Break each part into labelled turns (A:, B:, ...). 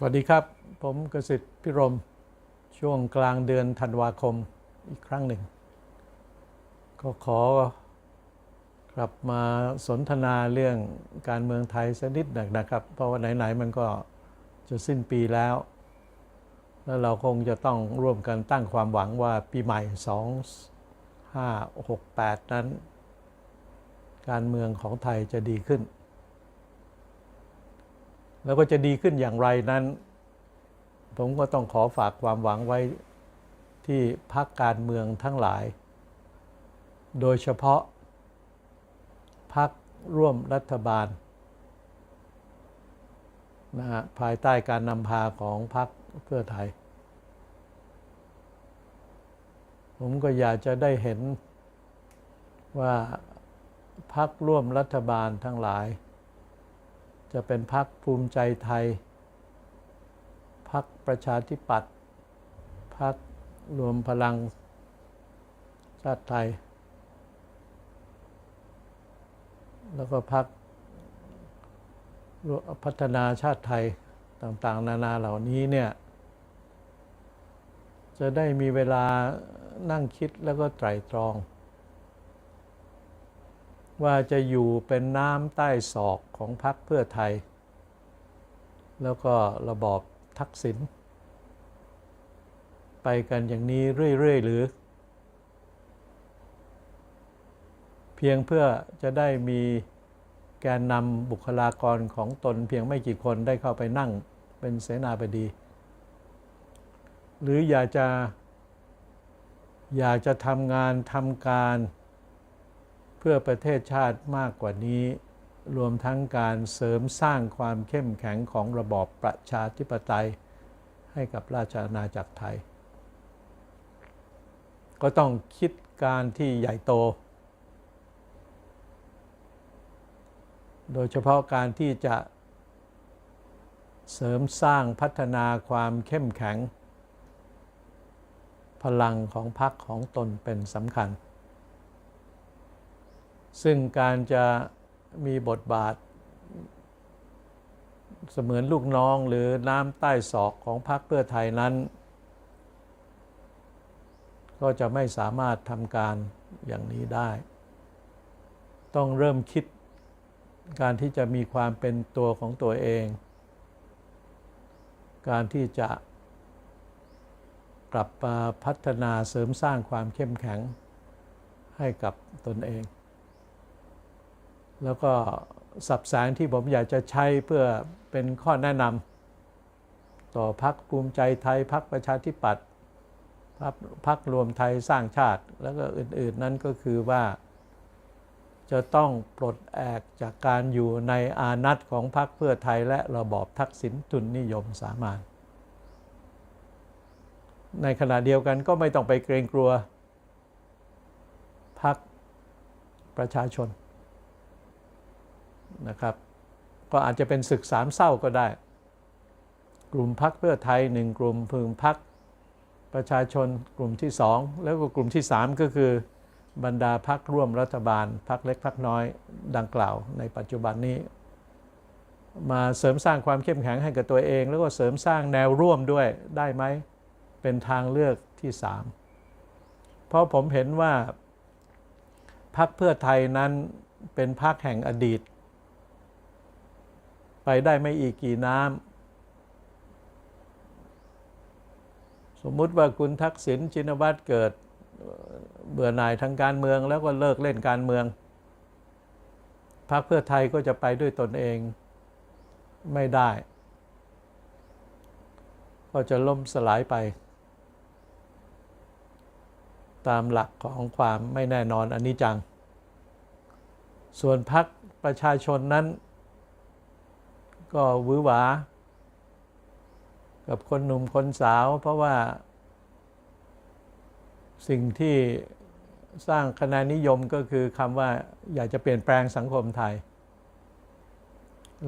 A: สวัสดีครับ ผมกสิทธิ์พิรม ช่วงกลางเดือนธันวาคมอีกครั้งหนึ่ง ก็ขอกลับมาสนทนาเรื่องการเมืองไทยสักนิดหนึ่งนะครับ เพราะว่าไหน ๆ มันก็จะสิ้นปีแล้ว แล้วเราคงจะต้องร่วมกันตั้งความหวังว่าปีใหม่ 2568 นั้น การเมืองของไทยจะดีขึ้น แล้วก็จะดีขึ้นอย่างไรนั้น ผมก็ต้องขอฝากความหวังไว้ที่พักการเมืองทั้งหลาย โดยเฉพาะพักร่วมรัฐบาลนะฮะภายใต้การนำพาของพักเพื่อไทย ผมก็อยากจะได้เห็นว่าพักร่วมรัฐบาลทั้งหลาย จะเป็นพักภูมิใจไทย พักประชาธิปัตย์พักรวมพลังชาติไทย แล้วก็พักพัฒนาชาติไทยต่างๆ นานาเหล่านี้เนี่ยจะได้มีเวลานั่งคิดแล้วก็ไตรตรอง ว่าจะอยู่เป็นน้ำใต้ศอกของพรรคเพื่อไทย แล้วก็ระบอบทักษิณไปกันอย่างนี้เรื่อย ๆ หรือ เพียงเพื่อจะได้มีแกนนำบุคลากรของตนเพียงไม่กี่คนได้เข้าไปนั่งเป็นเสนาบดี หรืออยากจะอยากจะทำงานทำการ เพื่อประเทศชาติมากกว่านี้ รวมทั้งการเสริมสร้างความเข้มแข็งของระบอบประชาธิปไตย ให้กับราชอาณาจักรไทย ก็ต้องคิดการที่ใหญ่โต โดยเฉพาะการที่จะเสริมสร้างพัฒนาความเข้มแข็ง พลังของพรรคของตนเป็นสำคัญ ซึ่งการจะมีบทบาท เสมือนลูกน้องหรือน้ำใต้ศอกของพรรคเพื่อไทยนั้น ก็จะไม่สามารถทำการอย่างนี้ได้ ต้องเริ่มคิดการที่จะมีความเป็นตัวของตัวเอง การที่จะกลับมาพัฒนาเสริมสร้างความเข้มแข็งให้กับตนเอง แล้วก็สับสางที่ผมอยากจะใช้เพื่อเป็นข้อแนะนำต่อพักภูมิใจไทยพักประชาธิปัตย์พักพักรวมไทยสร้างชาติ แล้วก็อื่นๆนั้นก็คือว่า จะต้องปลดแอกจากการอยู่ในอานัตของพรรคเพื่อไทยและระบอบทักษิณทุนนิยมสามานในขณะเดียวกันก็ไม่ต้องไปเกรงกลัวพรรคประชาชน นะครับ ก็อาจจะเป็นศึกสามเศร้าก็ได้ กลุ่มพรรคเพื่อไทยหนึ่งกลุ่มพึงพรรคประชาชนกลุ่มที่สองแล้วก็กลุ่มที่สามก็คือบรรดาพรรคร่วมรัฐบาลพรรคเล็กพรรคน้อยดังกล่าว ในปัจจุบันนี้ มาเสริมสร้างความเข้มแข็งให้กับตัวเอง แล้วก็เสริมสร้างแนวร่วมด้วยได้ไหมเป็นทางเลือกที่สามเพราะผมเห็นว่าพรรคเพื่อไทยนั้นเป็นพรรคแห่งอดีต ไปได้ไม่อีกกี่น้ำสมมุติว่าคุณทักษิณชินวัตรเกิดเบื่อหน่ายทางการเมืองแล้วก็เลิกเล่นการเมืองพรรคเพื่อไทยก็จะไปด้วยตนเองไม่ได้ ก็จะล่มสลายไป ตามหลักของความไม่แน่นอนอันนี้จัง ส่วนพรรคประชาชนนั้น ก็วือหวา กับคนหนุ่มคนสาว เพราะว่า สิ่งที่สร้างคะแนนนิยมก็คือคำว่าอยากจะเปลี่ยนแปลงสังคมไทย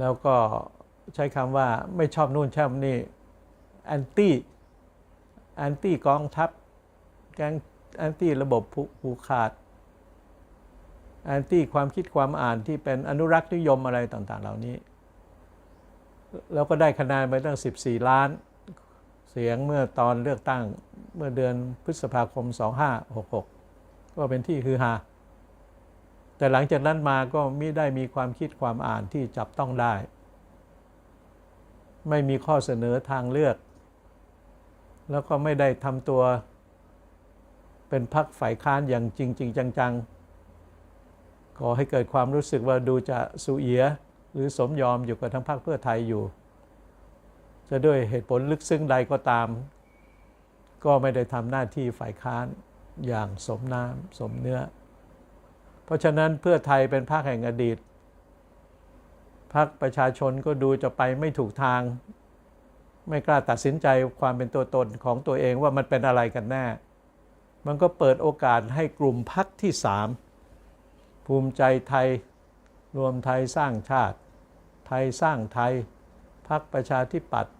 A: แล้วก็ใช้คำว่าไม่ชอบนู่นชอบนี่แอนตี้แอนตี้กองทัพแกงแอนตี้ระบบผูกขาดแอนตี้ความคิดความอ่านที่เป็นอนุรักษ์นิยมอะไรต่างๆ เหล่านี้ แล้วก็ได้คะแนนไปตั้ง 14 ล้าน เสียงเมื่อตอนเลือกตั้งเมื่อเดือนพฤษภาคม 2566 ก็เป็นที่คือฮาแต่หลังจากนั้นมาก็ไม่ได้มีความคิดความอ่านที่จับต้องได้ ไม่มีข้อเสนอทางเลือก แล้วก็ไม่ได้ทำตัว เป็นพักฝ่ายค้านอย่างจริงๆจังๆก่อให้เกิดความรู้สึกว่าดูจะสุเอีย หรือสมยอมอยู่กับทั้งพรรคเพื่อไทยอยู่ จะด้วยเหตุผลลึกซึ้งใดก็ตาม ก็ไม่ได้ทำหน้าที่ฝ่ายค้านอย่างสมน้ำสมเนื้อ เพราะฉะนั้นเพื่อไทยเป็นพรรคแห่งอดีตพรรคประชาชนก็ดูจะไปไม่ถูกทาง ไม่กล้าตัดสินใจความเป็นตัวตนของตัวเองว่ามันเป็นอะไรกันแน่ มันก็เปิดโอกาสให้กลุ่มพรรคที่สามภูมิใจไทยรวมไทยสร้างชาติ ทยสร้างไทยพรรคประชาธิปัตย์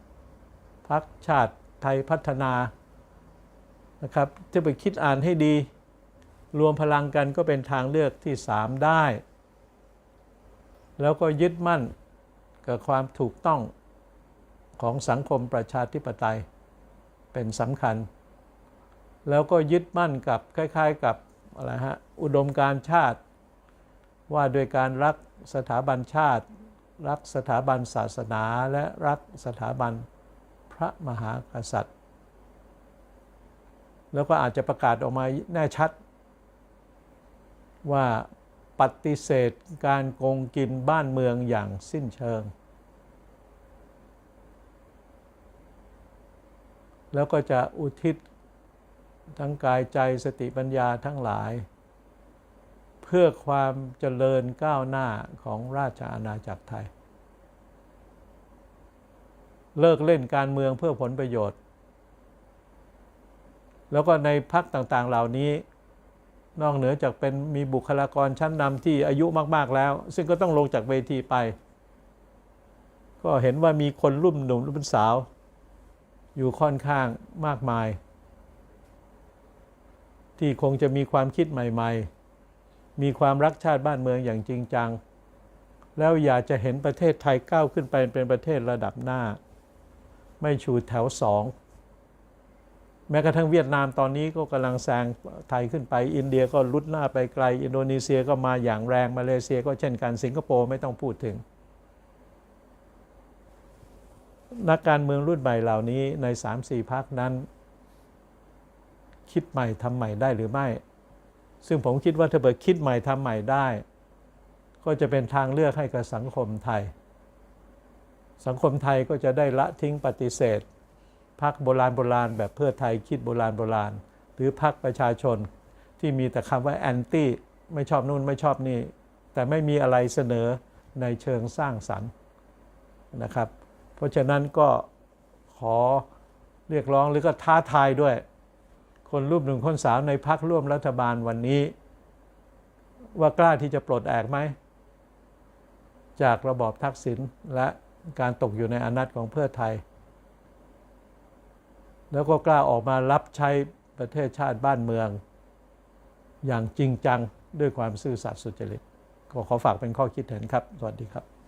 A: พรรคชาติไทยพัฒนานะครับถ้าไปคิดอ่านให้ดี รวมพลังกันก็เป็นทางเลือกที่สามได้ แล้วก็ยึดมั่นกับความถูกต้องของสังคมประชาธิปไตยเป็นสำคัญ แล้วก็ยึดมั่นกับคล้าย ๆ กับอะไรฮะอุดมการชาติ ว่าโดยการรักสถาบันชาติ รักสถาบันศาสนาและรักสถาบันพระมหากษัตริย์ แล้วก็อาจจะประกาศออกมาแน่ชัด ว่าปฏิเสธการโกงกินบ้านเมืองอย่างสิ้นเชิง แล้วก็จะอุทิศทั้งกายใจสติปัญญาทั้งหลาย พื่อความเจริญก้าวหน้าของราชอาณาจักรไทย เลิกเล่นการเมืองเพื่อผลประโยชน์ แล้วก็ในพักต่างๆเหล่านี้ นอกเหนือจากเป็นมีบุคลากรชั้นนำที่อายุมาก ๆแล้ว ซึ่งก็ต้องลงจากเวทีไป ก็เห็นว่ามีคนรุ่มหนุ่มรุ่มสาว อยู่ค่อนข้างมากมาย ที่คงจะมีความคิดใหม่ ๆ มีความรักชาติบ้านเมืองอย่างจริงจัง แล้วอยากจะเห็นประเทศไทยก้าวขึ้นไปเป็นประเทศระดับหน้า ไม่ชูแถวสองแม้กระทั่งเวียดนามตอนนี้ก็กำลังแซงไทยขึ้นไป อินเดียก็ลุดหน้าไปไกล อินโดนีเซียก็มาอย่างแรง มาเลเซียก็เช่นกันสิงคโปร์ไม่ต้องพูดถึง นักการเมืองรุ่นใหม่เหล่านี้ใน 3-4พักนั้น คิดใหม่ทำใหม่ได้หรือไม่ ซึ่งผมคิดว่าถ้าเกิดคิดใหม่ทำใหม่ได้ ก็จะเป็นทางเลือกให้กับสังคมไทย สังคมไทยก็จะได้ละทิ้งปฏิเสธพักโบราณโบราณแบบเพื่อไทยคิดโบราณโบราณ หรือพักประชาชนที่มีแต่คำว่าแอนตี้ไม่ชอบนู่นไม่ชอบนี่ แต่ไม่มีอะไรเสนอในเชิงสร้างสรรค์นะครับ เพราะฉะนั้นก็ขอเรียกร้องหรือก็ท้าทายด้วย คนรูปหนึ่งคนสาวในพักร่วมรัฐบาลวันนี้ ว่ากล้าที่จะปลดแอกไหม จากระบอบทักษิณและการตกอยู่ในอนัตของเพื่อไทย แล้วก็กล้าออกมารับใช้ประเทศชาติบ้านเมือง อย่างจริงจังด้วยความซื่อสัตย์สุจริตก็ขอฝากเป็นข้อคิดเห็นครับ สวัสดีครับ